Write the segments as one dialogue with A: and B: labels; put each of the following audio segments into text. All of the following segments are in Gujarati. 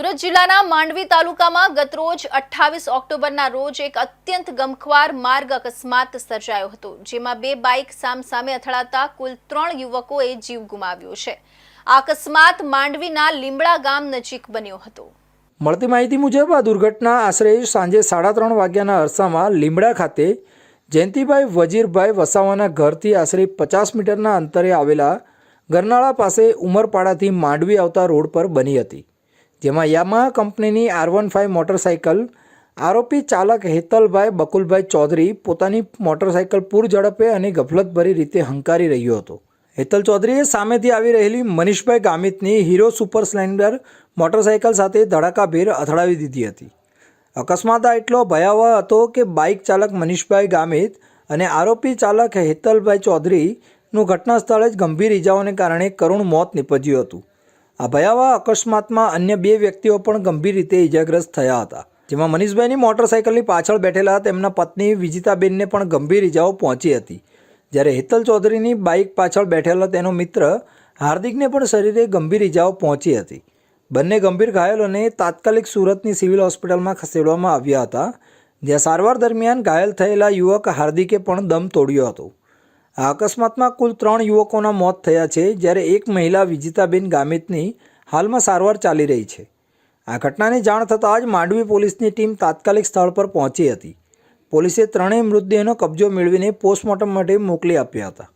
A: સુરત જિલ્લાના માંડવી તાલુકામાં ગતરોજ અઠ્ઠાવીસ ઓક્ટોબરના રોજ એક અત્યંત ગમખ્વાર માર્ગ અકસ્માત સર્જાયો હતો, જેમાં બે બાઇક સામસામે અથડાતા કુલ ત્રણ યુવકોએ જીવ ગુમાવ્યો છે. આ અકસ્માત માંડવીના લીમડા ગામ નજીક બન્યો હતો.
B: મળતી માહિતી મુજબ, આ દુર્ઘટના આશરે સાંજે સાડા ત્રણ વાગ્યાના અરસામાં લીમડા ખાતે જયંતિભાઈ વજીરભાઈ વસાવાના ઘરથી આશરે પચાસ મીટરના અંતરે આવેલા ગરનાળા પાસે ઉમરપાડાથી માંડવી આવતા રોડ પર બની હતી. જેમાં યામા કંપનીની આર વન ફાઇવ મોટરસાઇકલ આરોપી ચાલક હેતલભાઈ બકુલભાઈ ચૌધરી પોતાની મોટરસાઇકલ પૂર ઝડપે અને ગફલતભરી રીતે હંકારી રહ્યો હતો. હેતલ ચૌધરીએ સામેથી આવી રહેલી મનીષભાઈ ગામિતની હીરો સુપર સ્પ્લેન્ડર મોટરસાઇકલ સાથે ધડાકાભેર અથડાવી દીધી હતી. અકસ્માત આ એટલો ભયાવહ હતો કે બાઇક ચાલક મનીષભાઈ ગામિત અને આરોપી ચાલક હેતલભાઈ ચૌધરીનું ઘટના સ્થળે જ ગંભીર ઇજાઓને કારણે કરુણ મોત નીપજ્યું હતું. આ ભયાવહ અકસ્માતમાં અન્ય બે વ્યક્તિઓ પણ ગંભીર રીતે ઇજાગ્રસ્ત થયા હતા, જેમાં મનીષભાઈની મોટરસાઇકલની પાછળ બેઠેલા તેમના પત્ની વિજિતાબેનને પણ ગંભીર ઇજાઓ પહોંચી હતી. જ્યારે હેતલ ચૌધરીની બાઇક પાછળ બેઠેલો તેનો મિત્ર હાર્દિકને પણ શરીરે ગંભીર ઇજાઓ પહોંચી હતી. બંને ગંભીર ઘાયલોને તાત્કાલિક સુરતની સિવિલ હોસ્પિટલમાં ખસેડવામાં આવ્યા હતા, જ્યાં સારવાર દરમિયાન ઘાયલ થયેલા યુવક હાર્દિકે પણ દમ તોડ્યો હતો. આ અકસ્માતમાં કુલ ત્રણ યુવકોના મોત થયા છે, જ્યારે એક મહિલા વિજિતાબેન ગામિતની હાલમાં સારવાર ચાલી રહી છે. આ ઘટનાની જાણ થતાં જ માંડવી પોલીસની ટીમ તાત્કાલિક સ્થળ પર પહોંચી હતી. પોલીસે ત્રણેય મૃતદેહનો કબજો મેળવીને પોસ્ટમોર્ટમ માટે મોકલી આપ્યા હતા.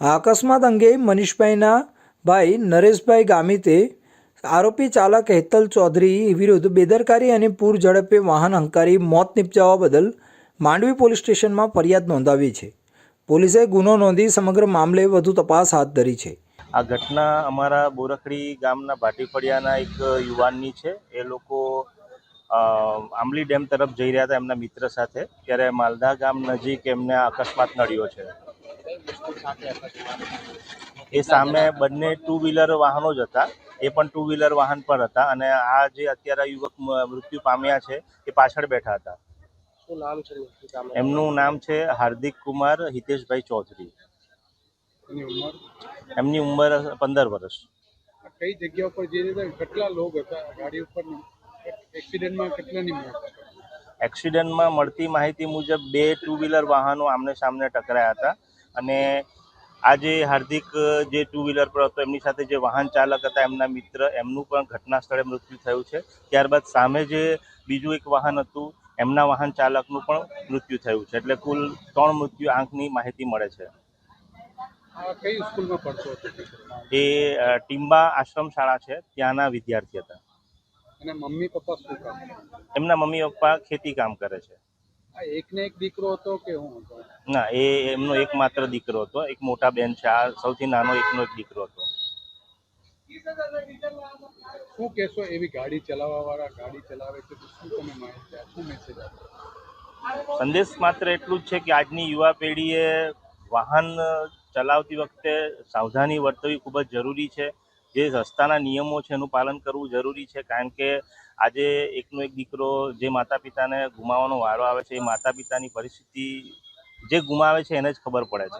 B: આ અકસ્માત અંગે મનીષભાઈના ભાઈ નરેશભાઈ ગામિતે આરોપી ચાલક હેતલ ચૌધરી વિરુદ્ધ બેદરકારી અને પૂર ઝડપે વાહન હંકારી મોત નિપજાવવા બદલ માંડવી પોલીસ સ્ટેશનમાં ફરિયાદ નોંધાવી છે. પોલીસે ગુનો નોંધી સમગ્ર મામલે વધુ તપાસ હાથ ધરી છે.
C: આ ઘટના અમારા બોરખડી ગામના ભાટીફળિયાના એક યુવાનની છે. એ લોકો આંબલી ડેમ તરફ જઈ રહ્યા હતા એમના મિત્ર સાથે. ત્યારે માલદા ગામ નજીક એમને અકસ્માત નડ્યો છે. એ સામે બંને ટુ વ્હીલર વાહનો જ હતા. એ પણ ટુ વ્હીલર વાહન પર હતા અને આ જે અત્યારે યુવક મૃત્યુ પામ્યા છે, એ પાછળ બેઠા હતા? એમનું નામ છે હાર્દિક કુમાર હિતેશભાઈ ચૌધરી. એમની ઉંમર પંદર વર્ષ.
D: કઈ જગ્યા ઉપર જઈ રહ્યા કેટલા લોક હતા? ગાડી ઉપર એક્સિડન્ટમાં કેટલાની
C: એક્સિડન્ટમાં મળતી માહિતી મુજબ બે ટુ વ્હીલર વાહનો આમને સામને ટકરાયા હતા. અને આજે હાર્દિક જે ટુ વ્હીલર પર હતો એમની સાથે જે વાહન ચાલક હતા એમના મિત્ર એમનું પણ ઘટના સ્થળે મૃત્યુ થયું છે. ત્યારબાદ સામે જે બીજું એક વાહન હતું એમના વાહન ચાલકનું પણ મૃત્યુ થયું છે. એટલે કુલ ત્રણ મૃત્યુ આંકની માહિતી મળે છે.
D: કઈ સ્કૂલમાં ભણતો
C: એ ટીમ્બા આશ્રમ શાળા છે. ત્યાંના વિદ્યાર્થી હતા.
D: મમ્મી પપ્પા શું કામ
C: એમના મમ્મી પપ્પા ખેતી કામ કરે છે.
D: એકને એક દીકરો હતો કે હું હતો?
C: ના એ એમનો એકમાત્ર દીકરો હતો. એક મોટા બેન છે. આ સૌથી નાનો એકનો એક દીકરો હતો.
D: શું કહેશો એવી ગાડી ચલાવવા વાળા ગાડી ચલાવે છે? શું તમે શું મેસેજ
C: સંદેશ માત્ર એટલું જ છે કે આજની યુવા પેઢીએ વાહન ચલાવતી વખતે સાવધાની વર્તવી ખૂબ જ જરૂરી છે. જે રસ્તાના નિયમો છે એનું પાલન કરવું જરૂરી છે. કારણ કે આજે એકનો એક દીકરો જે માતા પિતાને ગુમાવવાનો વારો આવે છે, એ માતા પિતાની પરિસ્થિતિ જે ગુમાવે છે એને જ ખબર પડે છે.